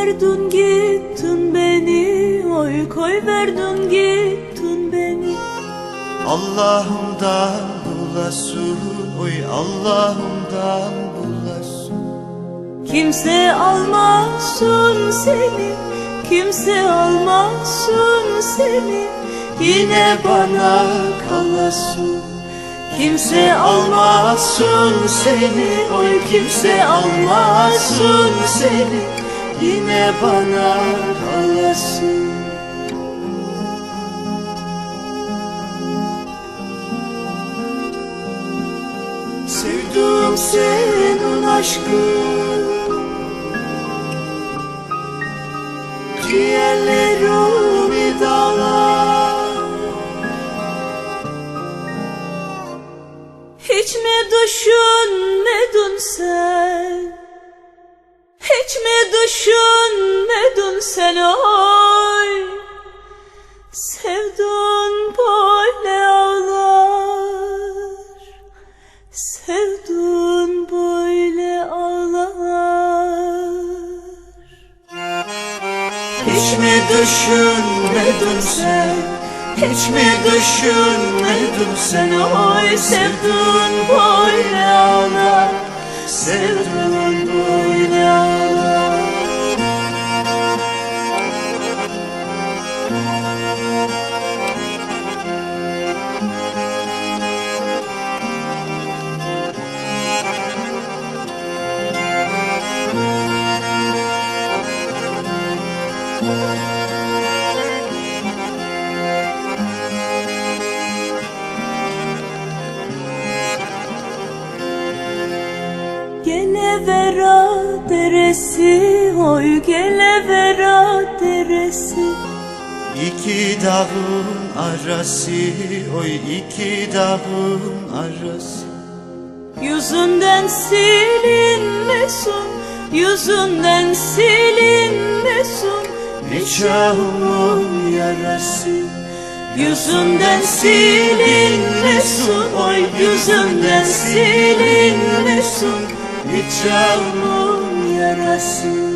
verdin gittin beni. Oy koy verdin gittin beni. Allah'ımdan bulasın Oy Allah'ımdan bulasın Kimse almasın seni Kimse almasın seni. Yine bana kalasın Kimse almasın seni Oy kimse almasın seni Yine bana kalasın Sevdim senin aşkın Ciğerlerimi dağlar. Hiç mi düşünmedin sen Hiç mi düşünmedin sen oy Sevdun böyle ağlar. Sevdun böyle ağlar. Hiç mi düşünmedin sen Hiç mi düşünmedin sen Oy sevdun böyle ağlar. Sevdun böyle Gelevera deresi Oy gelevera deresi. İki dağın arası Oy iki dağın arası. Yüzünden silinmesin Yüzünden silinmesin. Nikahımın yarası. Yüzünden silinmesin Oy yüzünden silinmesin Nikahımın yarası?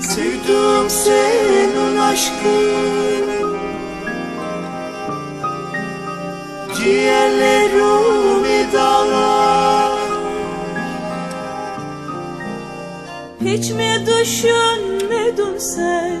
Sevdim senin aşkın Ciğerlerimi dağlar Hiç mi düşünmedin sen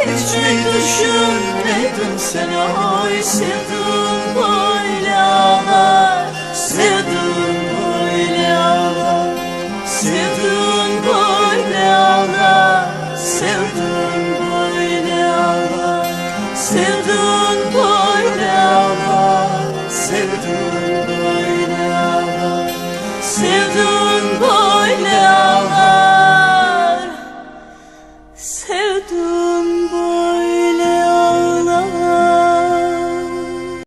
Hiç mi düşünmedin sen Oy sevdun böyle ağlar Sevdun böyle ağlar Sevdun böyle ağlar Sevdun böyle ağlar Sevdun böyle ağlar Sevdun